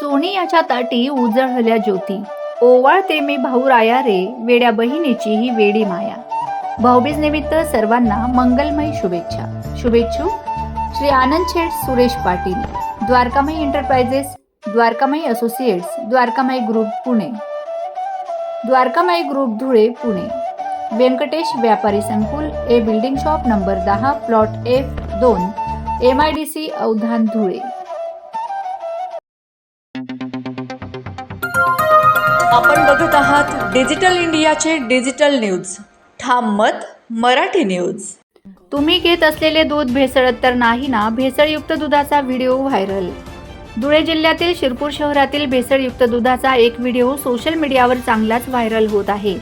Sony याच्या ताटी उजळल्या ज्योती. ओवाळते मी भाऊ राया रे वेड्या बहिणीची ही वेडी माया. भाऊबीज निमित्त सर्वांना मंगलमय शुभेच्छा. शुभेच्छू Shri Anand Sheth Suresh Patil. Dwarkamay enterprises Dwarkamay associates Dwarkamay group Pune. Dwarkamai group Dhule Pune. Venkatesh व्यापारी संकुल ए बिल्डिंग शॉप नंबर दहा प्लॉट एफ दोन M I D C Avdhan Dhule. आपण बघत आहात डिजिटल इंडियाचे डिजिटल न्यूज. ठाम मत मराठी न्यूज. तुम्ही घेत असलेले दूध भेसळत तर नाही ना भेसळयुक्त दुधाचा व्हिडिओ व्हायरल. धुळे जिल्ह्यातील शिरपूर शहरातील भेसळयुक्त दुधाचा एक व्हिडिओ सोशल मीडियावर चांगलाच व्हायरल होत आहे.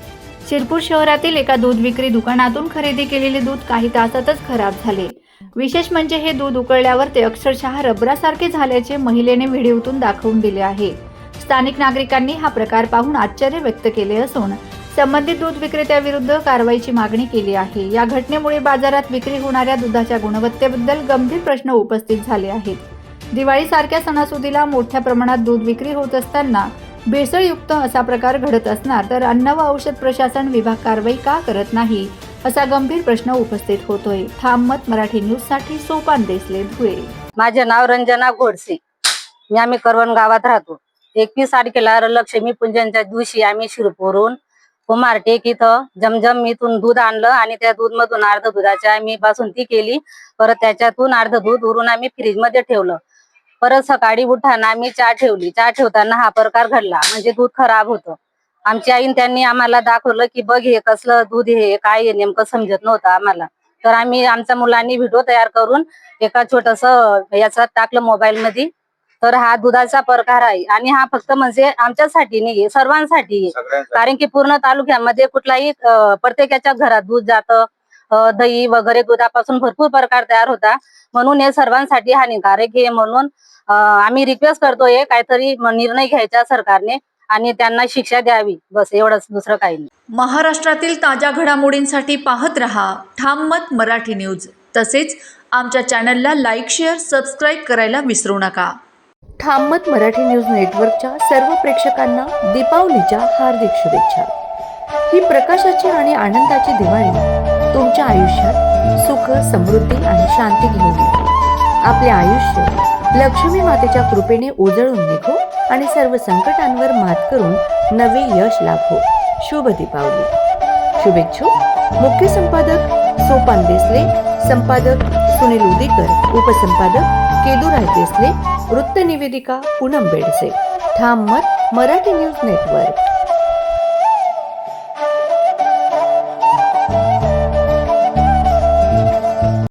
शिरपूर शहरातील एका दूध विक्री दुकानातून खरेदी केलेले दूध काही तासातच खराब झाले. विशेष म्हणजे हे दूध उकळल्यावर ते अक्षरशः रबरासारखे झाल्याचे महिलेने व्हिडिओतून दाखवून दिले आहे. स्थानिक नागरिकांनी हा प्रकार पाहून आश्चर्य व्यक्त केले असून संबंधित दूध विक्रेत्याविरुद्ध कारवाईची मागणी केली आहे. या घटनेमुळे बाजारात विक्री होणाऱ्या दुधाच्या गुणवत्तेबद्दल गंभीर प्रश्न उपस्थित झाले आहेत. दिवाळीसारख्या सणासुदीला मोठ्या प्रमाणात दूध विक्री होत असताना भेसळयुक्त असा प्रकार घडत असणार तर अन्न व औषध प्रशासन विभाग कारवाई का करत नाही असा गंभीर प्रश्न उपस्थित होतोय. ठाम मत मराठी न्यूजसाठी सोपान देसले धुळे. माझे नाव रंजना घोडसे. मी आम्ही करवण गावात राहतो. एकवीस तारखेला लक्ष्मी पूजनच्या दिवशी आम्ही शिरपूरून कुमारटेक इथं जमजम इथून दूध आणलं आणि त्या दूध मधून अर्ध दुधाची आम्ही बासुंदी केली. परत त्याच्यातून अर्ध दूध उरून आम्ही फ्रीजमध्ये ठेवलं. परत सकाळी उठताना आम्ही चहा ठेवली. चहा ठेवताना हा प्रकार घडला. म्हणजे दूध खराब होतं. आमच्या आईन त्यांनी आम्हाला दाखवलं की बघ हे कसलं दूध हे काय हे नेमकं समजत नव्हतं आम्हाला. तर आम्ही आमच्या मुलांनी व्हिडिओ तयार करून एका छोटस याच्यात टाकलं मोबाईल मध्ये तर हा दुधाचा प्रकार आहे. आणि हा फक्त म्हणजे आमच्यासाठी नाहीये सर्वांसाठी आहे कारण की पूर्ण तालुक्यामध्ये कुठलाही प्रत्येकाच्या घरात दूध जातं दही वगैरे दुधापासून भरपूर प्रकार तयार होता. म्हणून हे सर्वांसाठी हानिकारक आहे म्हणून आम्ही रिक्वेस्ट करतोय काहीतरी म- निर्णय घ्यायचा सरकारने आणि त्यांना शिक्षा द्यावी. बस एवढंच दुसरं काही नाही. महाराष्ट्रातील ताज्या घडामोडींसाठी पाहत रहा ठाम मत मराठी न्यूज. तसेच आमच्या चॅनलला लाईक शेअर सबस्क्राईब करायला विसरू नका. ठाममत मराठी न्यूज नेटवर्कच्या सर्व प्रेक्षकांना दीपावलीच्या हार्दिक शुभेच्छा. ही प्रकाशाची आणि आनंदाची दिवाळी तुमच्या आयुष्यात सुख समृद्धी आणि शांती घेऊन आपले आयुष्य लक्ष्मी मातेच्या कृपेने उजळून निघो आणि सर्व संकटांवर मात करून नवे यश लाभो. शुभ दीपावली. शुभेच्छुक मुख्य संपादक सोपान देसले संपादक सुनील उदीकर उपसंपादक केदू देसले वृत्त निवेदिका पूनम बेडसे. ठाम मत मराठी न्यूज नेटवर्क.